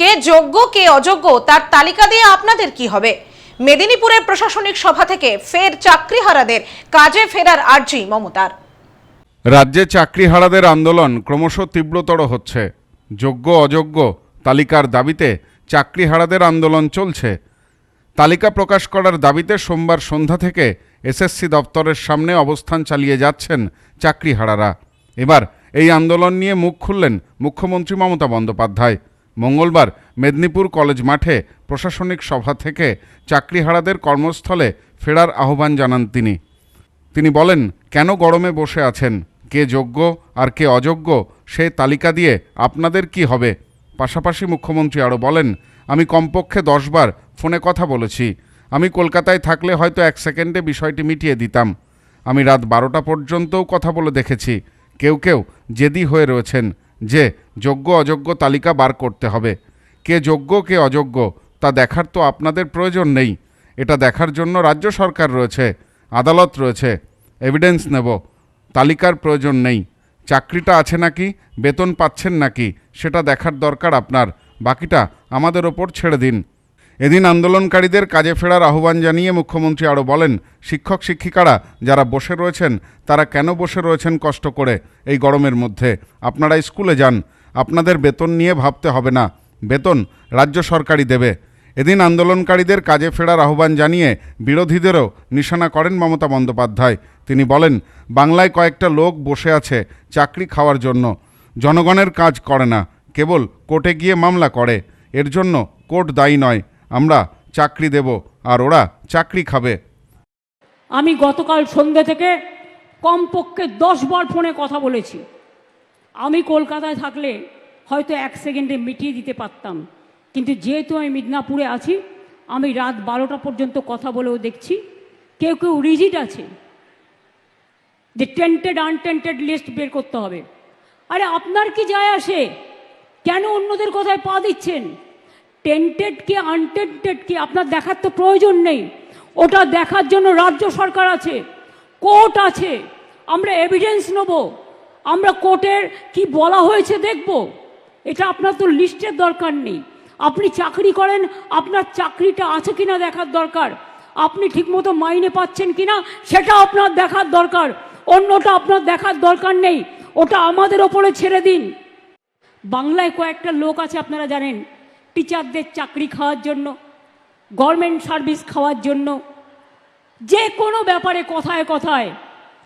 কে যোগ্য, কে অযোগ্য, তার তালিকা দিয়ে আপনাদের কি হবে? মেদিনীপুরের প্রশাসনিক সভা থেকে ফের চাকরিহারাদের কাজে ফেরার আর্জি মমতার। রাজ্যে চাকরিহারাদের আন্দোলন ক্রমশ তীব্রতর হচ্ছে। যোগ্য, অযোগ্য তালিকার দাবিতে চাকরিহারাদের আন্দোলন চলছে। তালিকা প্রকাশ করার দাবিতে সোমবার সন্ধ্যা থেকে এসএসসি দপ্তরের সামনে অবস্থান চালিয়ে যাচ্ছেন চাকরিহারারা। এবার এই আন্দোলন নিয়ে মুখ খুললেন মুখ্যমন্ত্রী মমতা বন্দ্যোপাধ্যায়। মঙ্গলবার মেদিনীপুর কলেজ মাঠে প্রশাসনিক সভা থেকে চাকরিহারাদের কর্মস্থলে ফেরার আহ্বান জানান তিনি। তিনি বলেন, কেন গরমে বসে আছেন? কে যোগ্য আর কে অযোগ্য? সে তালিকা দিয়ে আপনাদের কি হবে? পাশাপাশি মুখ্যমন্ত্রী আরও বলেন, আমি কমপক্ষে দশবার ফোনে কথা বলেছি। আমি কলকাতায় থাকলে হয়তো এক সেকেন্ডে বিষয়টি মিটিয়ে দিতাম। আমি রাত বারোটা পর্যন্তও কথা বলে দেখেছি। কেউ কেউ জেদি হয়ে রয়েছেন। যে, যোগ্য অযোগ্য তালিকা বার করতে হবে। কে যোগ্য, কে অযোগ্য, তা দেখার তো আপনাদের প্রয়োজন নেই। এটা দেখার জন্য রাজ্য সরকার রয়েছে, আদালত রয়েছে এভিডেন্স নেব, তালিকার প্রয়োজন নেই। চাকরিটা আছে নাকি, বেতন পাচ্ছেন নাকি, সেটা দেখার দরকার আপনার। বাকিটা আমাদের ওপর ছেড়ে দিন। এদিন আন্দোলনকারীদের কাজে ফেরার আহ্বান জানিয়ে মুখ্যমন্ত্রী আরও বলেন, শিক্ষক শিক্ষিকারা যারা বসে রয়েছেন, তারা কেন বসে রয়েছেন কষ্ট করে? এই গরমের মধ্যে আপনারা স্কুলে যান, আপনাদের বেতন নিয়ে ভাবতে হবে না। বেতন রাজ্য সরকারই দেবে। এদিন আন্দোলনকারীদের কাজে ফেরার আহ্বান জানিয়ে বিরোধীদেরও নিশানা করেন মমতা বন্দ্যোপাধ্যায়। তিনি বলেন, বাংলায় কয়েকটা লোক বসে আছে চাকরি খাওয়ার জন্য। জনগণের কাজ করে না, কেবল কোর্টে গিয়ে মামলা করে। এর জন্য কোর্ট দায়ী নয়। আমরা চাকরি দেব আর ওরা চাকরি খাবে। আমি গতকাল সন্ধ্যে থেকে কমপক্ষে দশ বার ফোনে কথা বলেছি। আমি কলকাতায় থাকলে হয়তো এক সেকেন্ডে মিটিয়ে দিতে পারতাম। কিন্তু যেহেতু আমি মিদনাপুরে আছি, আমি রাত বারোটা পর্যন্ত কথা বলেও দেখছি। কেউ কেউ রিজিট আছে যে টেন্টেড, আনটেন্টেড লিস্ট বের করতে হবে। আরে আপনার কি যায় আসে? কেন অন্যদের কথায় পা দিচ্ছেন? টেন্টেড কি আনটেন্টেড কি, আপনার দেখার তো প্রয়োজন নেই। ওটা দেখার জন্য রাজ্য সরকার আছে, কোর্ট আছে, আমরা এভিডেন্স নেব, আমরা কোর্টের কি বলা হয়েছে দেখব। এটা আপনার তো লিস্টের দরকার নেই। আপনি চাকরি করেন, আপনার চাকরিটা আছে কিনা দেখার দরকার। আপনি ঠিকমতো মাইনে পাচ্ছেন কিনা, সেটা আপনার দেখার দরকার। অন্যটা আপনার দেখার দরকার নেই। ওটা আমাদের ওপরে ছেড়ে দিন। বাংলায় কয়েকটা লোক আছে, আপনারা জানেন টিচারদের চাকরি খাওয়ার জন্য গভর্নমেন্ট সার্ভিস খাওয়ার জন্য, যে কোনো ব্যাপারে কথায় কথায়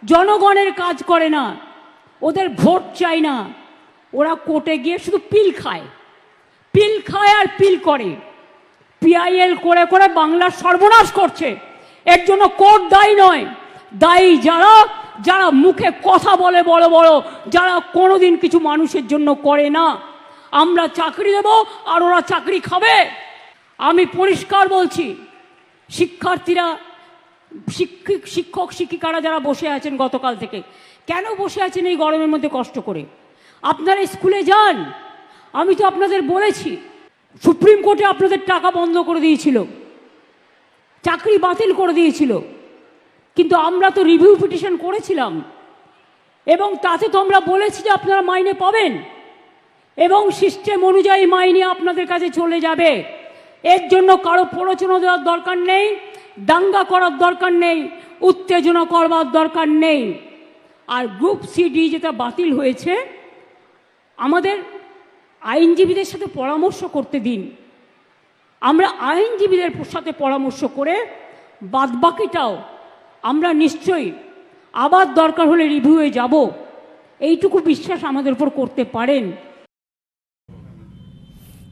জনগণের কাজ করে না, ওদের ভোট চাই না, ওরা কোর্টে গিয়ে শুধু পিল খায়। পিল খায় আর পিল করে। পিআইএল করে করে বাংলার সর্বনাশ করছে। এর জন্য কোর্ট দায়ী নয়। দায়ী যারা যারা মুখে কথা বলে বড় বড়, যারা কোনোদিন কিছু মানুষের জন্য করে না। আমরা চাকরি দেব আর ওরা চাকরি খাবে। আমি পরিষ্কার বলছি, শিক্ষার্থীরা, শিক্ষিক, শিক্ষক, শিক্ষিকারা যারা বসে আছেন গতকাল থেকে, কেন বসে আছেন এই গরমের মধ্যে কষ্ট করে? আপনারা স্কুলে যান। আমি তো আপনাদের বলেছি, সুপ্রিম কোর্টে আপনাদের টাকা বন্ধ করে দিয়েছিল। চাকরি বাতিল করে দিয়েছিল। কিন্তু আমরা তো রিভিউ পিটিশন করেছিলাম। এবং তাতে তো আমরা বলেছি যে আপনারা মাইনে পাবেন। এবং সিস্টেম অনুযায়ী মাইনে আপনাদের কাছে চলে যাবে। এর জন্য কারও প্ররোচনা দেওয়ার দরকার নেই, দাঙ্গা করার দরকার নেই, উত্তেজনা করবার দরকার নেই। আর গ্রুপ সিডি যেটা বাতিল হয়েছে, আমাদের আইনজীবীদের সাথে পরামর্শ করতে দিন। আমরা আইনজীবীদের সাথে পরামর্শ করে বাদবাকিটাও আমরা নিশ্চয়ই আবার দরকার হলে রিভিউয়ে যাব। এইটুকু বিশ্বাস আমাদের উপর করতে পারেন।